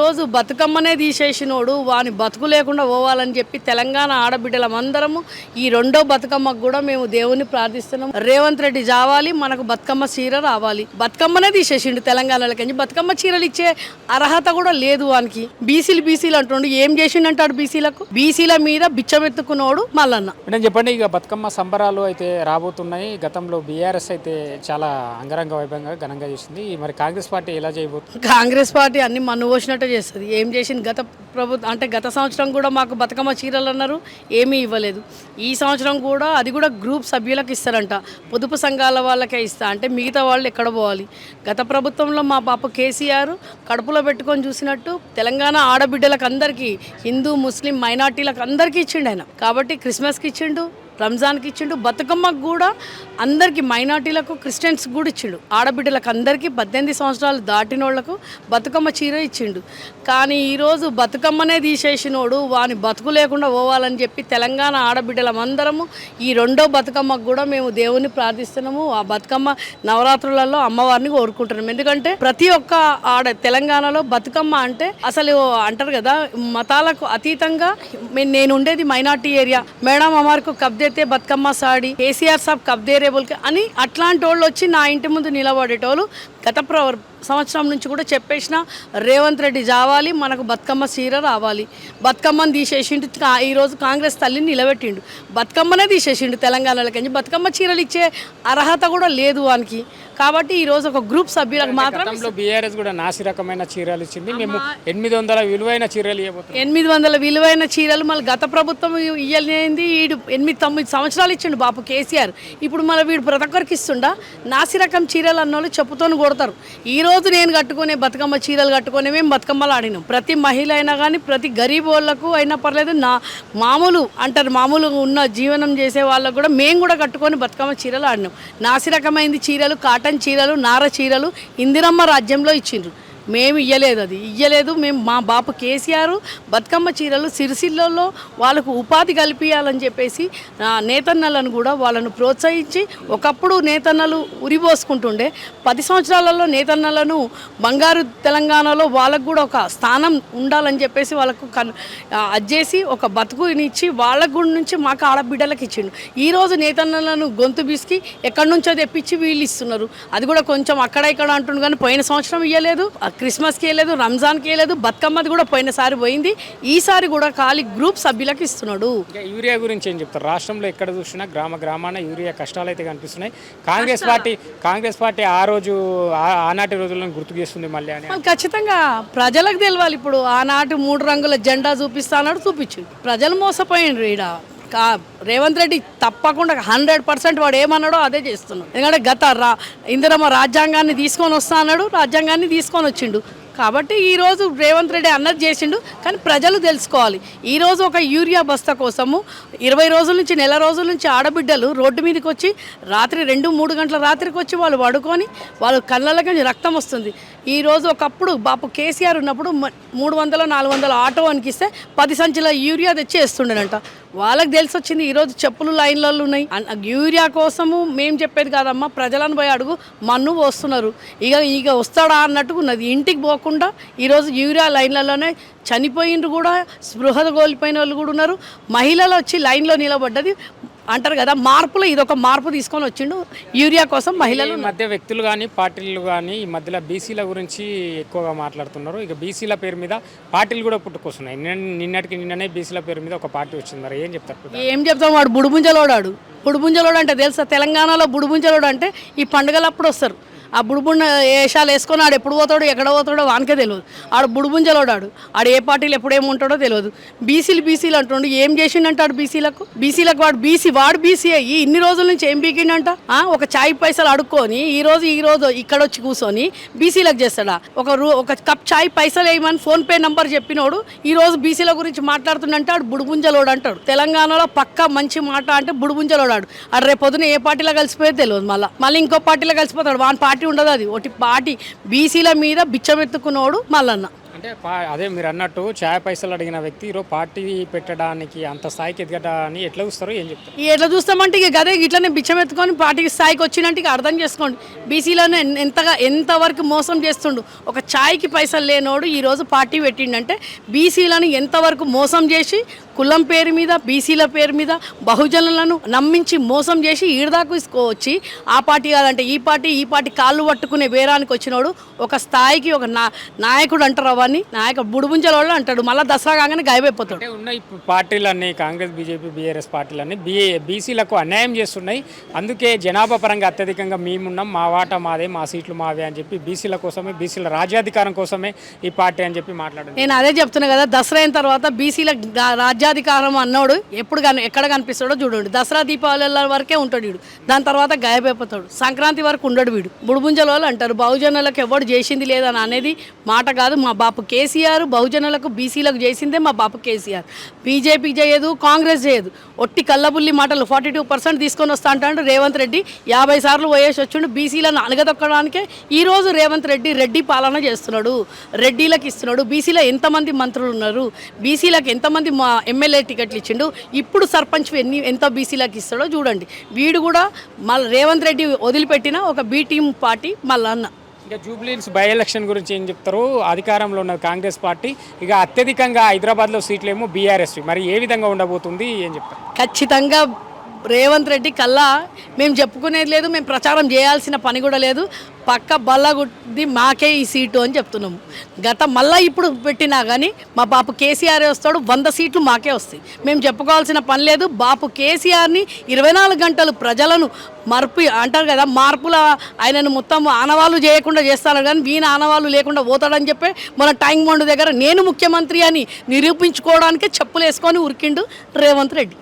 రోజు బతుకమ్మనే తీసేసినోడు వాని బతుకు లేకుండా పోవాలని చెప్పి తెలంగాణ ఆడబిడ్డలం అందరము ఈ రెండో బతుకమ్మకు కూడా మేము దేవుని ప్రార్థిస్తున్నాం. రేవంత్ రెడ్డి జావాలి మనకు బతుకమ్మ చీర రావాలి. బతుకమ్మనే తీసేసిండు తెలంగాణలోకి బతుకమ్మ చీరలు ఇచ్చే అర్హత కూడా లేదు వానికి. బీసీలు బీసీలు అంటుండు ఏం చేసిండంటాడు బీసీలకు? బీసీల మీద బిచ్చమెత్తుకున్నోడు మల్లన్న. మేడం చెప్పండి ఇక బతుకమ్మ సంబరాలు అయితే రాబోతున్నాయి. గతంలో బీఆర్ఎస్ అయితే చాలా అంగరంగ వైభవంగా ఘనంగా చేసింది. మరి కాంగ్రెస్ పార్టీ ఎలా చేయబోతుంది? కాంగ్రెస్ పార్టీ అన్ని మన్ను పోసినట్టే చేస్తుంది. ఏం చేసింది? గత ప్రభుత్వం అంటే గత సంవత్సరం కూడా మాకు బతుకమ్మ చీరలు అన్నారు ఏమీ ఇవ్వలేదు. ఈ సంవత్సరం కూడా అది కూడా గ్రూప్ సభ్యులకు ఇస్తారంట. పొదుపు సంఘాల వాళ్ళకే ఇస్తా. అంటే మిగతా వాళ్ళు ఎక్కడ పోవాలి? గత ప్రభుత్వంలో మా పాప కేసీఆర్ కడుపులో పెట్టుకొని చూసినట్టు తెలంగాణ ఆడబిడ్డలకు అందరికీ హిందూ ముస్లిం మైనార్టీలకు అందరికీ ఇచ్చిండు ఆయన. కాబట్టి క్రిస్మస్కి ఇచ్చిండు రంజాన్కి ఇచ్చిండు. బతుకమ్మకు కూడా అందరికీ మైనార్టీలకు క్రిస్టియన్స్ కూడా ఇచ్చిండు. ఆడబిడ్డలకు అందరికీ పద్దెనిమిది సంవత్సరాలు దాటిన వాళ్ళకు బతుకమ్మ చీర ఇచ్చిండు. కానీ ఈరోజు బతుకమ్మనే తీసేసినోడు వాని బతుకు లేకుండా పోవాలని చెప్పి తెలంగాణ ఆడబిడ్డలం అందరము ఈ రెండో బతుకమ్మకు కూడా మేము దేవుని ప్రార్థిస్తున్నాము. ఆ బతుకమ్మ నవరాత్రులలో అమ్మవారిని కోరుకుంటున్నాము ఎందుకంటే ప్రతి ఒక్క ఆడ తెలంగాణలో బతుకమ్మ అంటే అసలు అంటారు కదా మతాలకు అతీతంగా మే- నేను ఉండేది మైనార్టీ ఏరియా. మేడం అమార్కు కబ్ దేతే బతుకమ్మ సాడి కేసీఆర్ సాబ్ కబ్ దే అని అట్లాంటి వాళ్ళు వచ్చి నా ఇంటి ముందు నిలబడేటోళ్ళు గత ప్ర సంవత్సరం నుంచి కూడా చెప్పేసిన రేవంత్ రెడ్డి జావాలి మనకు బతుకమ్మ చీర రావాలి. బతుకమ్మని తీసేసిండు ఈరోజు కాంగ్రెస్ తల్లిని నిలబెట్టిండు. బతుకమ్మనే తీసేసిండు తెలంగాణలోకి బతుకమ్మ చీరలు ఇచ్చే అర్హత కూడా లేదు వానికి. కాబట్టి ఈరోజు ఒక గ్రూప్ సభ్యులకు మాత్రం బీఆర్ఎస్ కూడా నాసి రకమైన చీరలు ఇచ్చింది. మేము ఎనిమిది వందల విలువైన చీరలు ఎనిమిది వందల విలువైన చీరలు మళ్ళీ గత ప్రభుత్వం ఇయ్యలేంది వీడు ఎనిమిది తొమ్మిది సంవత్సరాలు ఇచ్చిండు బాపు కేసీఆర్. ఇప్పుడు మళ్ళీ వీడు ప్రతి ఒక్కరికి ఇస్తుండా? నాసి రకం చీరలు అన్నోళ్ళు చెప్పుతోని కొడతారు. ఈ రోజు నేను కట్టుకునే బతుకమ్మ చీరలు కట్టుకునే మేము బతుకమ్మలు ఆడినాం. ప్రతి మహిళ అయినా కానీ ప్రతి గరీబ్ వాళ్ళకు అయినా పర్లేదు నా మామూలు అంటారు మామూలు ఉన్న జీవనం చేసే వాళ్ళకు కూడా మేము కూడా కట్టుకొని బతుకమ్మ చీరలు ఆడినాం. నాసి రకమైంది చీరలు కాటన్ చీరలు నార చీరలు ఇందిరమ్మ రాజ్యంలో ఇచ్చిండ్రు. మేము ఇయ్యలేదు అది. ఇయ్యలేదు మేము మా బాపు కేసీఆర్ బతుకమ్మ చీరలు సిరిసిల్లలో వాళ్ళకు ఉపాధి కల్పించాలని చెప్పేసి నేతన్నలను కూడా వాళ్ళను ప్రోత్సహించి ఒకప్పుడు నేతన్నలు ఉరిపోసుకుంటుండే పది సంవత్సరాలలో నేతన్నలను బంగారు తెలంగాణలో వాళ్ళకు కూడా ఒక స్థానం ఉండాలని చెప్పేసి వాళ్ళకు కన్ ఆ, ఒక బతుకునిచ్చి వాళ్ళ గుడి నుంచి మాకు ఆడబిడ్డలకు ఇచ్చిండు. ఈరోజు నేతన్నలను గొంతు బిసికి ఎక్కడి నుంచో తెప్పించి వీళ్ళు ఇస్తున్నారు. అది కూడా కొంచెం అక్కడ ఇక్కడ అంటుండు కానీ పోయిన సంవత్సరం ఇవ్వలేదు క్రిస్మస్కి ఇవ్వలేదు రంజాన్కి ఇవ్వలేదు బతుకమ్మది కూడా పోయినసారి పోయింది. ఈసారి కూడా ఖాళీ గ్రూప్ సభ్యులకు ఇస్తున్నాడు. యూరియా గురించి ఏం చెప్తారు? రాష్ట్రంలో ఎక్కడ చూసినా గ్రామ గ్రామాన యూరియా కష్టాలు అయితే కనిపిస్తున్నాయి. కాంగ్రెస్ పార్టీ కాంగ్రెస్ పార్టీ ఆ రోజు ఆనాటి రోజులను గుర్తు చేస్తుంది మళ్ళీ అని. ఖచ్చితంగా ప్రజలకు తెలియాలి ఇప్పుడు. ఆనాటి మూడు రంగుల జెండా చూపిస్తానాడు చూపించు ప్రజలు మోసపోయిండ్రు ఈడ. రేవంత్ రెడ్డి తప్పకుండా హండ్రెడ్ పర్సెంట్ వాడు ఏమన్నాడో అదే చేస్తున్నాడు. ఎందుకంటే గత రా ఇందిరమ్మ రాజ్యాంగాన్ని తీసుకొని వస్తా అన్నాడు రాజ్యాంగాన్ని తీసుకొని వచ్చిండు. కాబట్టి ఈరోజు రేవంత్ రెడ్డి అన్నది చేసిండు కానీ ప్రజలు తెలుసుకోవాలి. ఈరోజు ఒక యూరియా బస్తా కోసము ఇరవై రోజుల నుంచి నెల రోజుల నుంచి ఆడబిడ్డలు రోడ్డు మీదకి వచ్చి రాత్రి రెండు మూడు గంటల రాత్రికి వచ్చి వాళ్ళు పడుకొని వాళ్ళ కళ్ళకి రక్తం వస్తుంది. ఈరోజు ఒకప్పుడు బాపు కేసీఆర్ ఉన్నప్పుడు మూడు వందల నాలుగు వందల ఆటో అనికిస్తే పది సంచుల యూరియా తెచ్చి వేస్తుండేనంట. వాళ్ళకి తెలిసి వచ్చింది ఈరోజు చెప్పులు లైన్లలో ఉన్నాయి. యూరియా కోసము మేము చెప్పేది కాదమ్మా ప్రజలను పోయి అడుగు మన్ను పోస్తున్నారు. ఇక ఇక వస్తాడా అన్నట్టుగా ఉన్నది. ఇంటికి పోకుండా ఈరోజు యూరియా లైన్లలోనే చనిపోయిండ్రు కూడా స్పృహ కోల్పోయిన వాళ్ళు కూడా ఉన్నారు. మహిళలు వచ్చి లైన్లో నిలబడ్డది. అంటారు కదా మార్పులో ఇది ఒక మార్పు తీసుకొని వచ్చిండు. యూరియా కోసం మహిళలు మధ్య వ్యక్తులు కానీ పార్టీలు కానీ ఈ మధ్యలో బీసీల గురించి ఎక్కువగా మాట్లాడుతున్నారు. ఇక బీసీల పేరు మీద పార్టీలు కూడా పుట్టుకొస్తున్నాయి. నిన్న- నిన్నటికి నిన్ననే బీసీల పేరు మీద ఒక పార్టీ వచ్చింది. మరి ఏం చెప్తారు ఏం చెప్తాం వాడు బుడుబుంజలోడాడు. బుడుబుంజలోడు అంటే తెలుసా? తెలంగాణలో బుడుబుంజలోడు అంటే ఈ పండుగలు అప్పుడు వస్తారు. ఆ బుడుబుండ వేషాలు వేసుకొని ఆడు ఎప్పుడు పోతాడో ఎక్కడ పోతాడో వానికే తెలియదు ఆడు బుడుబుంజలోడాడు ఆడు ఏ పార్టీలు ఎప్పుడేముంటాడో తెలియదు బీసీలు బీసీలు అంటుండు ఏం చేసిండంటాడు బీసీలకు? బీసీలకు వాడు బీసీ వాడు బీసీ అయ్యి ఇన్ని రోజుల నుంచి ఏం బీకిండంట ఒక చాయ్ పైసలు అడుక్కొని ఈ రోజు ఈ రోజు ఇక్కడ వచ్చి కూర్చొని బీసీలకు చేస్తాడా? ఒక రూ ఒక కప్ చాయ్ పైసలు వేయమని ఫోన్ పే నంబర్ చెప్పినోడు ఈ రోజు బీసీల గురించి మాట్లాడుతుండంటే ఆడు బుడుబుంజలోడు అంటాడు. తెలంగాణలో పక్క మంచి మాట అంటే బుడుబుంజలోడాడు. ఆడు రేపు పొద్దున ఏ పార్టీలో కలిసిపోయేది తెలియదు మళ్ళీ. మళ్ళీ ఇంకో పార్టీలో కలిసిపోతాడు. వాని పార్టీ ఉండదు అది. ఒకటి పార్టీ బీసీల మీద బిచ్చమెత్తుకున్నోడు మల్లన్న. అంటే అదే మీరు అన్నట్టు ఛాయ్ పైసలు అడిగిన వ్యక్తి ఈరోజు పార్టీ పెట్టడానికి అంత స్థాయికి ఎదగడాన్ని ఎట్లా చూస్తారో ఏం చెప్తారు? ఎట్లా చూస్తామంటే ఇక గదే ఇట్లనే బిచ్చం ఎత్తుకొని పార్టీకి స్థాయికి వచ్చినట్టు ఇక అర్థం చేసుకోండి. బీసీలోనే ఎంతగా ఎంతవరకు మోసం చేస్తుండు. ఒక ఛాయ్కి పైసలు లేనోడు ఈరోజు పార్టీ పెట్టిండంటే బీసీలను ఎంతవరకు మోసం చేసి కులం పేరు మీద బీసీల పేరు మీద బహుజనులను నమ్మించి మోసం చేసి ఈడదాకు వచ్చి ఆ పార్టీ కాదంటే ఈ పార్టీ ఈ పార్టీ కాళ్ళు పట్టుకునే వేరానికి వచ్చినోడు ఒక స్థాయికి ఒక నా నాయకుడు అంటారు అవన్నీ. నాయకుడు బుడుబుంజల వాళ్ళు అంటాడు. మళ్ళీ దసరా కాగానే గాయమైపోతాడు అంటే ఉన్న పార్టీలన్నీ కాంగ్రెస్ బీజేపీ బీఆర్ఎస్ పార్టీలన్నీ బీ బీసీలకు అన్యాయం చేస్తున్నాయి. అందుకే జనాభా పరంగా అత్యధికంగా మేమున్నాం. మా వాటా మాదే మా సీట్లు మావే అని చెప్పి బీసీల కోసమే బీసీల రాజ్యాధికారం కోసమే ఈ పార్టీ అని చెప్పి మాట్లాడింది నేను అదే చెప్తున్నా కదా దసరా అయిన తర్వాత బీసీల రాజ్యాధికారం అన్నోడు ఎప్పుడు కానీ ఎక్కడ కనిపిస్తాడో చూడండి. దసరా దీపావళి వరకే ఉంటాడు వీడు. దాని తర్వాత గాయపైపోతాడు సంక్రాంతి వరకు ఉండడు వీడు. బుడుబుంజల అంటారు బహుజనులకు ఎవడు చేసింది లేదని అనేది మాట కాదు. మా బాపు కేసీఆర్ బహుజనులకు బీసీలకు చేసిందే మా బాపు కేసీఆర్. బీజేపీ చేయదు కాంగ్రెస్ చేయదు. ఒట్టి కల్లబుల్లి మాటలు ఫార్టీ టూ పర్సెంట్ తీసుకొని వస్తా అంటాడు రేవంత్ రెడ్డి. యాభై సార్లు పోయేసి వచ్చిండు బీసీలను అణగదొక్కడానికే ఈరోజు రేవంత్ రెడ్డి రెడ్డి పాలన చేస్తున్నాడు. రెడ్డిలకు ఇస్తున్నాడు. బీసీలో ఎంతమంది మంత్రులు ఉన్నారు? బీసీలకు ఎంతమంది మా ఎమ్మెల్యే టికెట్లు ఇచ్చిండు. ఇప్పుడు సర్పంచ్ ఎన్ని ఎంత బీసీలకు ఇస్తాడో చూడండి. వీడు కూడా మళ్ళీ రేవంత్ రెడ్డి వదిలిపెట్టిన ఒక బీ టీం పార్టీ మళ్ళా అన్న. ఇంకా జూబ్లీన్స్ బై ఎలక్షన్ గురించి ఏం చెప్తారు? అధికారంలో ఉన్న కాంగ్రెస్ పార్టీ ఇక అత్యధికంగా హైదరాబాద్లో సీట్లేమో బీఆర్ఎస్ మరి ఏ విధంగా ఉండబోతుంది? ఏం చెప్తారు? ఖచ్చితంగా రేవంత్ రెడ్డి కల్లా మేము చెప్పుకునేది లేదు మేము ప్రచారం చేయాల్సిన పని కూడా లేదు. పక్క బల్లగుడ్ది మాకే ఈ సీటు అని చెప్తున్నాము. గత మళ్ళీ ఇప్పుడు పెట్టినా కానీ మా బాపు కేసీఆర్ వస్తాడు వంద సీట్లు మాకే వస్తాయి. మేము చెప్పుకోవాల్సిన పని లేదు బాపు కేసీఆర్ని ఇరవై నాలుగు గంటలు ప్రజలను మార్పు అంటారు కదా మార్పుల ఆయనను మొత్తం ఆనవాళ్ళు చేయకుండా చేస్తాను కానీ వీణ ఆనవాళ్ళు లేకుండా పోతాడని చెప్పి మన ట్యాంక్ మండు దగ్గర నేను ముఖ్యమంత్రి అని నిరూపించుకోవడానికే చెప్పులు వేసుకొని ఉరికిండు రేవంత్ రెడ్డి.